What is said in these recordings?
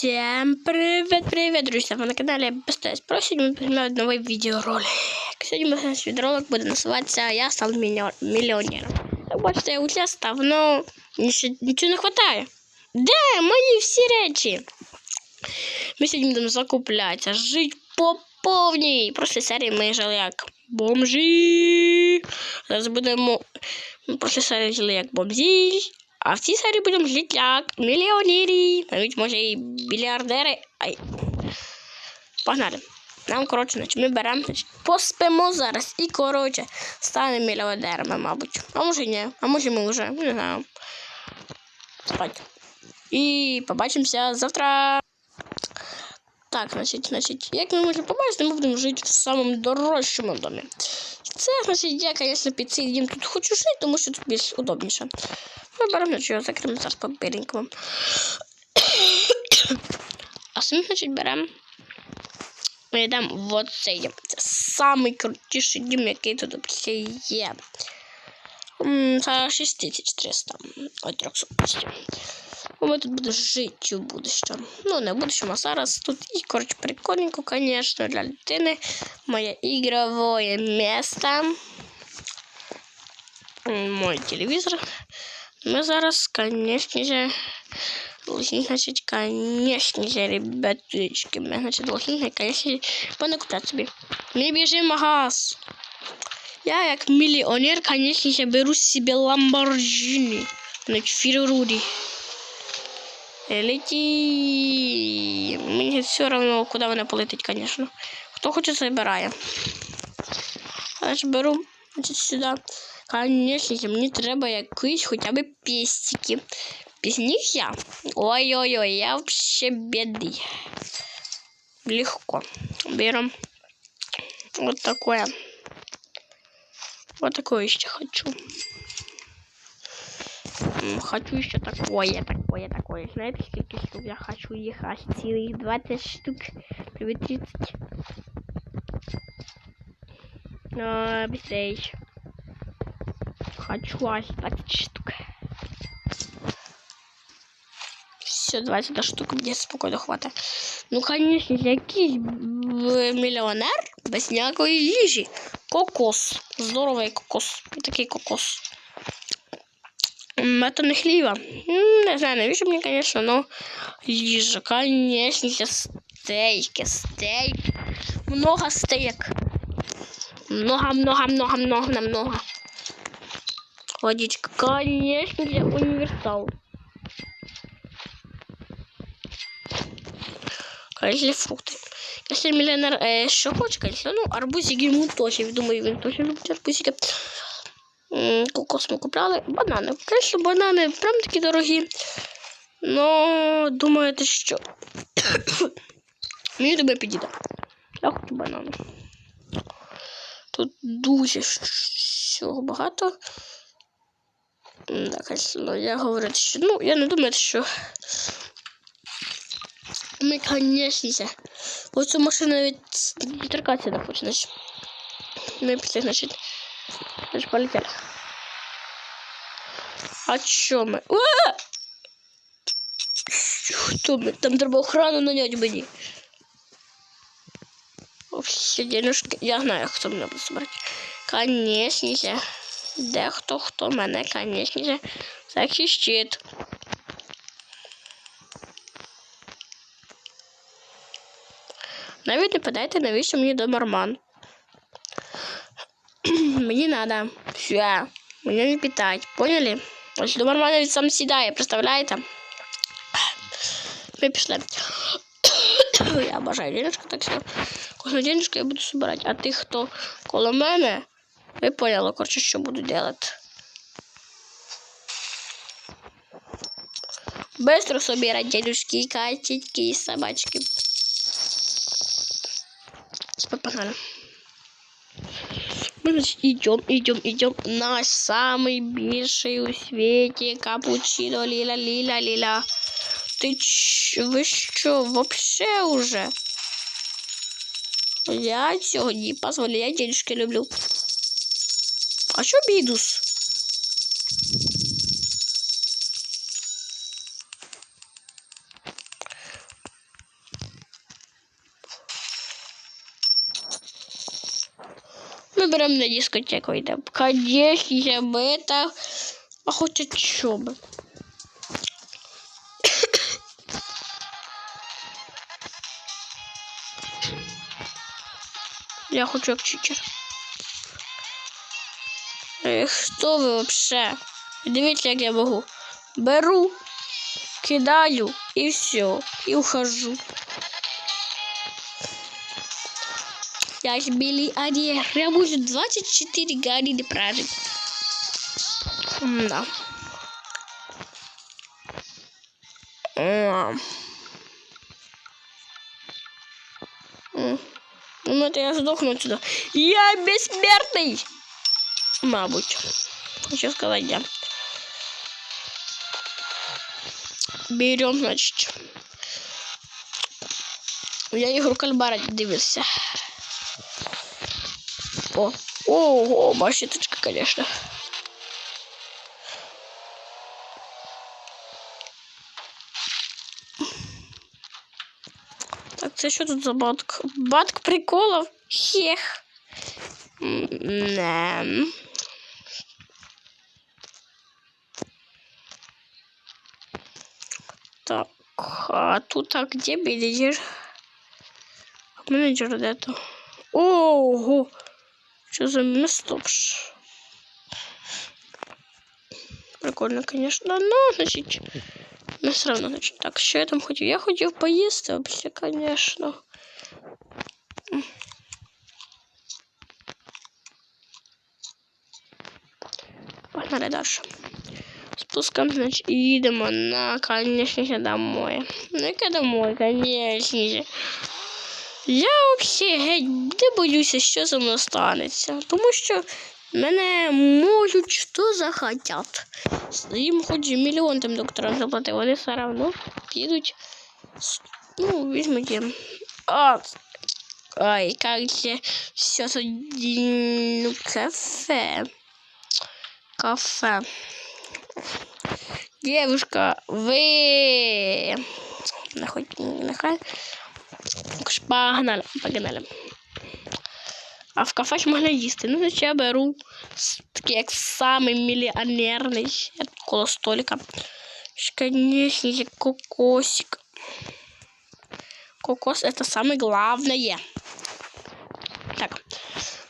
Всем привет, привет, друзья! Ви на каналі БСТС Про. Сьогодні ми знімаємо новий відеоролик. Сьогодні наш відеоролик буде називатися Я став мільйо- мільйонером. Як бачите, я уже став, но нічого не вистачає. Де мої всі речі? Ми сьогодні будемо закуплятися, жити по повній. Прошлій серії ми жили як бомжі. Зараз будемо прошлій серії жили як бомжі. А в цій серії будемо жити як мільйонери, навіть може і мільярдери. Ай. Погнали. Нам, коротше, значить, ми беремо, поспимо зараз і, коротше, станемо мільйонерами, мабуть. А може ні, а може ми вже, не знаю. Спать. І побачимося завтра. Так, значить, значить, як ми можемо побачити, ми будемо жити в самому дорожчому домі. Це, значить, я, звісно, під цей дім тут хочу жити, тому що тут більш удобніше. Ми беремо, значить, його закриємо зараз папіреньком. А самі, значить, беремо. Ми йдемо в цей дім. Це самий крутіший дім, який тут взагалі є. М, За 6300. Ой, 300 почти. Ми тут будемо жити в будущому. Ну, не в будущому, а зараз тут і, коротше, прикольненько, звісно, для дитини. Моє ігрове місто. М, Мой телевізор. Ми зараз, звісно же, должны, значить, конечно же, ребяточки, ми, значить, должны, конечно, понакупляти собі. Ми біжимо в магаз. Я, як мільйонер, конечно же, беру собі Lamborghini. Значить, Феррари. Лети. Мені все равно, куди вона полетить, конечно. Хто хоче, забирає. Я ж беру, значить, сюди. Конечно же, мені треба якісь хоча б пестики. Без них я. Ой-ой-ой, я вообще бедный. Легко. Берем вот такое. Вот такое еще хочу. Хочу еще такое, такое, такое. Знаете, сколько штук я хочу их аж целых 20 штук. Или 30. А, быстрее. Хочу 20 штук. Все, 20 до штук мне спокойно хватает. Ну, конечно, якийсь мільйонер без ніякої. Кокос. Здоровий кокос. Такий кокос. Это не хліба. Не знаю, навіщо мені, конечно, но їжа. Конечно, стейки, стейк. Много стейк. Много, много, много, много, много. Водичка, конечно, же, универсал. Конечно, фрукти. Якщо мільйонер е, що хоче, конечно, ну, арбузики теж, я думаю, він теж любить арбузики. Кокос ми купляли. Банани. Конечно, банани прям такі. Но думаєте, що мені тебе підійде. Я хочу банани. Тут дуже всього багато. Так, ну, я говорю, що ну, я не думаю, що ми, конечно, оцю машину навіть торкатися не значить. Ми пішли, значить, значить, полетели. А чо ми? А! Хто ми? Там треба охрану наняти мені. Всі денежки. Я знаю, хто мене буде збирати. Конечно. Дехто, хто мене, же, захищить. Навіть не питайте, навіщо мені домарман. мені надо. Все. Мені не питать. Поняли? Ось домарман сам сідає, представляєте? Ми пішли. я обожаю денежку, так що кожну денежку я буду збирати. А тих, хто коло мене, ви поняли, коротше, що буду делати. Быстро собирать дедушки, котики и собачки. Теперь погнали. Мы значит, идем, идем, идем. Наш самый більший у свете капучино, лила, лила, лила. Ты ч... ви що, вообще уже? Я цього не позволю, я денежки люблю. А чё Бейдус? Мы берем на дискотеку идем. Конечно, мы это... А хоть о чем? Я хочу читер. чичер. Ех, Хто ви вообще? Дивіться, як я можу. Беру, кидаю і все. І ухожу. Я ж миллионер. Я буду 24 гарри прожить. Да. Ну, это я сдохну отсюда. Я бессмертный! Мабуть. Хочу сказать, я. Берем, значит. Я ігру кальмара дивився. О, ого, машиночка, конечно. Так, це що тут за батк? Батк приколов? Хех. Не. Так, а тут а где менеджер? Менеджер где-то. Ого! Что за место? Прикольно, конечно, но, значит, ну, все равно, значит, так, что я там хотел? Я хотел поесть вообще, конечно. Погнали дальше. Спускаем, значит, и едем на, конечно же, домой. Ну, и домой, конечно же. Я взагалі геть не боюся, що зі мною станеться. Тому що мене можуть що захотять. Їм хоч і мільйон тим докторам заплатив, вони все одно підуть. Ну, візьмуть. А, Ай, как же все тоді ну, кафе. Кафе. Девушка, вы... Нахай. Погнали, погнали. А в кафе можна їсти. Ну, значить я беру такий як самий мільйонерний коло столика. Конечно же, кокосик. Кокос это самое главное. Так,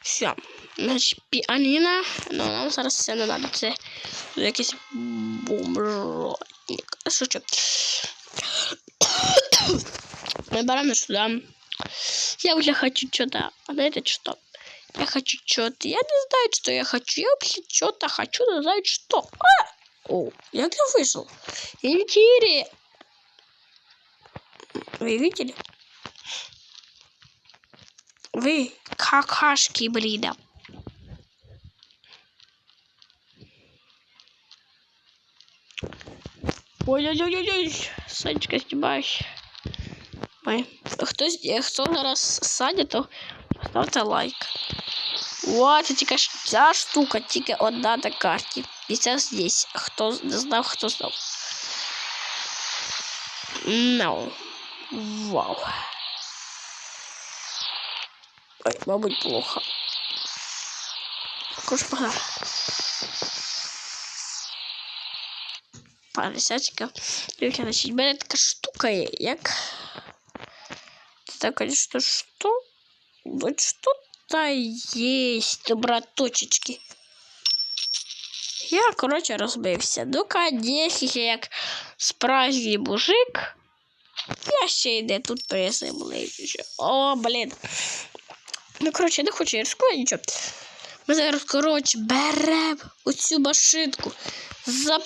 все. Значить, піаніна. Ну, нам зараз все не треба. Це якийсь бомжотник. Шучу. Мы бараны сюда. Я уже хочу что-то. А знаете что? Я хочу что-то. Я не знаю, что я хочу. Я вообще что-то хочу, но знаю, что. А! О, я где вышел? Интересно. Вы видели? Вы какашки, блин. Ой-ой-ой-ой, Санечка, снимаешь. Ой. Хтось, хто зараз садить, то поставте лайк. О, це тільки ця штука, тільки одна на карті. І це здесь. Хто не знав, хто знав. No. Вау. Ой, мабуть, плохо. Куш Погнали. Парисячка. Дивіться, значить, мене така штука є, як это, конечно, что? Вот что-то есть, браточечки. Я, короче, розбився. Ну, конечно, як справжній мужик. Я ще йде тут приземлився. О, блін. Ну, коротше, не хочу рискувати нічого. Ми зараз, коротше, беремо оцю машинку. За...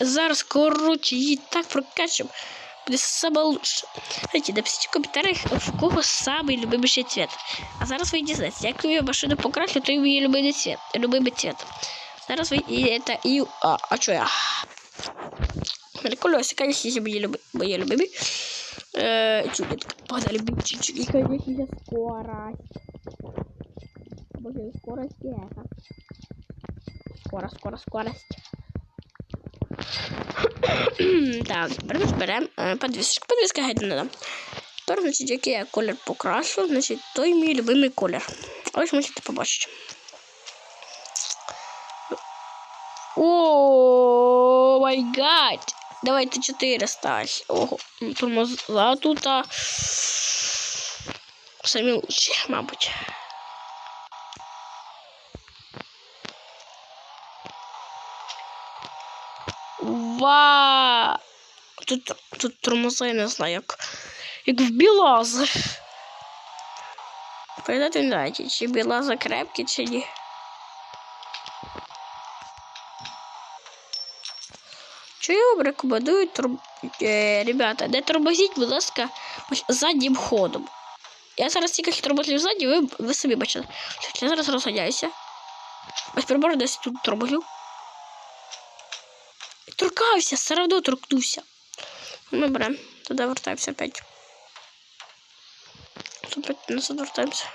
Зараз, коротше, її так прокачуємо буде саме лучше. Знаете, напишите в комментариях, в кого самый любимый цвет. А зараз ви дізнаєтесь, як ви машину покрасили, то її любимий цвет. Любимий цвет. Зараз ви і это і... А, а що я? Колеса, конечно, если мои, люб... мои любимые. Э, чудик. Погнали, чуть-чуть. И, конечно, скорость. Боже, скорость это. Скорость, скорость, скорость. так, тепер ми зберемо подвісочку. Подвіска геть не надо. тепер, значить, який я колір покрашу, значить, той мій любимий колір. Ось можете побачити. О, май гад! Давайте 400. Ого, тормоза тут. Самі лучші, мабуть. Ва! Тут, тут тормоза, я не знаю, як, як в білазер. Передати знаєте, чи білазер крепкий, чи ні. Вам рекомендую, турб... е, ребята, не тормозіть, будь ласка, заднім ходом. Я зараз тільки тормозлю ззаді, ви, ви собі бачите. Я зараз розганяюся. Ось прибор десь тут тормозлю. Торкався, все одно торкнувся. Беремо. Туди вертаємося опять. Опять назад вертаємося.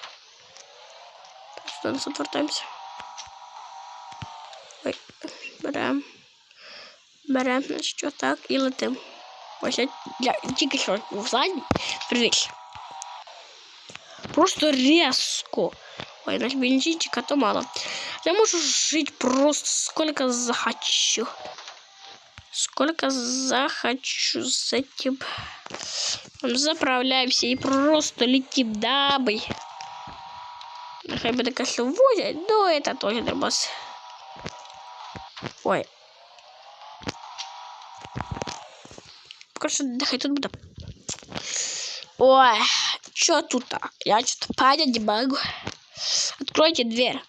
Сюди назад вертаємося. Ой, беремо. Беремо, значить, отак і летим. Ось я, я тільки що був задній. Привіт. Просто резко. Ой, наш бензинчика то мало. Я можу жить просто сколько захочу. Сколько захочу с этим. Заправляемся и просто летим дамой. Нехай буде кашу возять, но это тоже дробос. Ой. Короче, нехай тут буде. Ой, что тут? -то? Я что-то понять не могу. Откройте дверь.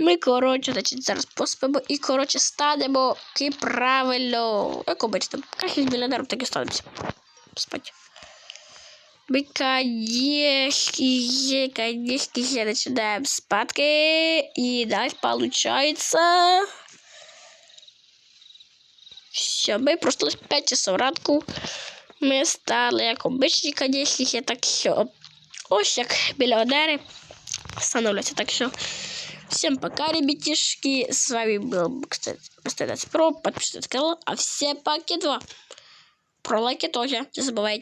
Ми, коротше, значить, зараз поспимо і, коротше, станемо ки правильно. Як обично, кахі мільйонером так і станемося. Спать. Мы, конечно, конечно, начинаем спадки. И дальше получается... Все, ми просто 5 часов ранку. Ми стали як обичні, конечно, так що. Ось як мільйонери становляться. Так что всем пока, ребятишки. С вами был, кстати, Стендец Про. Подписывайтесь на канал. А все паки 2. Про лайки тоже не забывайте.